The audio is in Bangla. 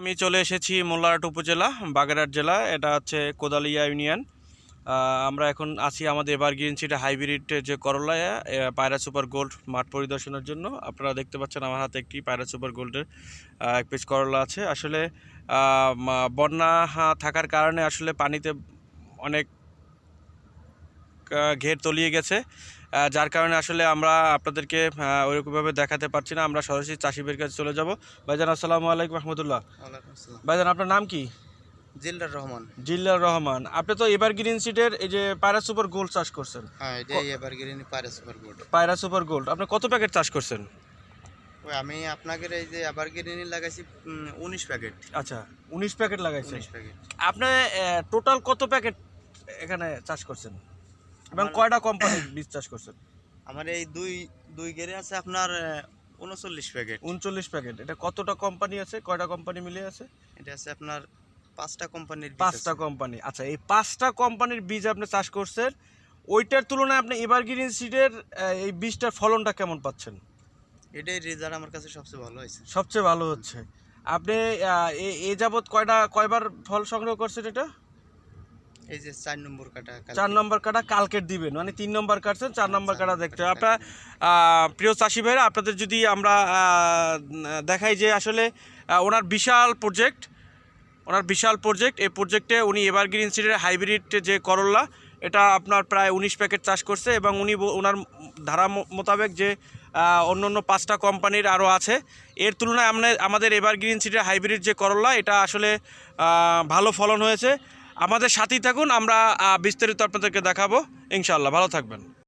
আমি চলে এসেছি মোল্লারহাট উপজেলা, বাগেরহাট জেলা। এটা হচ্ছে কোদালিয়া ইউনিয়ন। আমরা এখন আছি আমাদের এবার গ্রিন হাইব্রিড যে করলা পায়রা সুপার গোল্ড মাঠ পরিদর্শনের জন্য। আপনারা দেখতে পাচ্ছেন আমার হাতে একটি পায়রা সুপার গোল্ডের এক পিস করলা আছে। আসলে বন্যা থাকার কারণে আসলে পানিতে অনেক ঘের তলিয়ে গেছে। যার কারণে আসলে আমরা আপনাদেরকে ওইরকমভাবে দেখাতে পারছি না। আমরা সরাসরি চাষিবের কাছে চলে যাব। ভাইজান আসসালামু আলাইকুম রহমতুল্লাহ। ভাইজান আপনার নাম কি? জিল্লার রহমান। জিল্লার রহমান। আপনি তো এবার গ্রিন সিটের এই যে পায়রা সুপার গোল্ড চাষ করছেন। হ্যাঁ এবার গিরিনি সুপার পায়রা সুপার গোল্ড আপনি কত প্যাকেট চাষ করছেন? ওই আমি আপনাকে এই যে এবার গিরিনি লাগাইছি উনিশ প্যাকেট আচ্ছা উনিশ প্যাকেট লাগাইছি উনিশ প্যাকেট আপনি টোটাল কত প্যাকেট এখানে চাষ করছেন? এবং কয়টা কোম্পানির বীজ চাষ করছেন? আমার এই দুই দুই গেরে আছে আপনার উনচল্লিশ প্যাকেট। উনচল্লিশ প্যাকেট। এটা কতটা কোম্পানি আছে? কয়টা কোম্পানি মিলে আছে? এটা আছে আপনার পাঁচটা কোম্পানির পাঁচটা কোম্পানি আচ্ছা এই পাঁচটা কোম্পানির বীজ আপনি চাষ করছেন ওইটার তুলনায় আপনি এবার গ্রিন সিডের এই বীজটার ফলনটা কেমন পাচ্ছেন? এটাই রেজাল্ট আমার কাছে সবচেয়ে ভালো হয়েছে। সবচেয়ে ভালো হচ্ছে। আপনি এ- এ যাবৎ কয়টা কয়বার ফল সংগ্রহ করছেন এটা? এই যে চার নম্বর কাটা। চার নম্বর কাটা কালকের দিবেন মানে তিন নম্বর কাটছেন চার নম্বর কাটা দেখতে হবে। আপনার প্রিয় চাষি ভাইরা আপনাদের যদি আমরা দেখাই যে আসলে ওনার বিশাল প্রজেক্ট ওনার বিশাল প্রজেক্ট এই প্রজেক্টে উনি এভার গ্রিন সিডের হাইব্রিড যে করল্লা এটা আপনার প্রায় উনিশ প্যাকেট চাষ করছে এবং উনি ওনার ধারা মোতাবেক যে অন্য অন্য পাঁচটা কোম্পানির আরও আছে। এর তুলনায় আমরা আমাদের এভার গ্রিন সিডের হাইব্রিড যে করল্লা এটা আসলে ভালো ফলন হয়েছে। আমাদের সাথেই থাকুন আমরা বিস্তারিত আপনাদেরকে দেখাবো। ইনশাল্লাহ ভালো থাকবেন।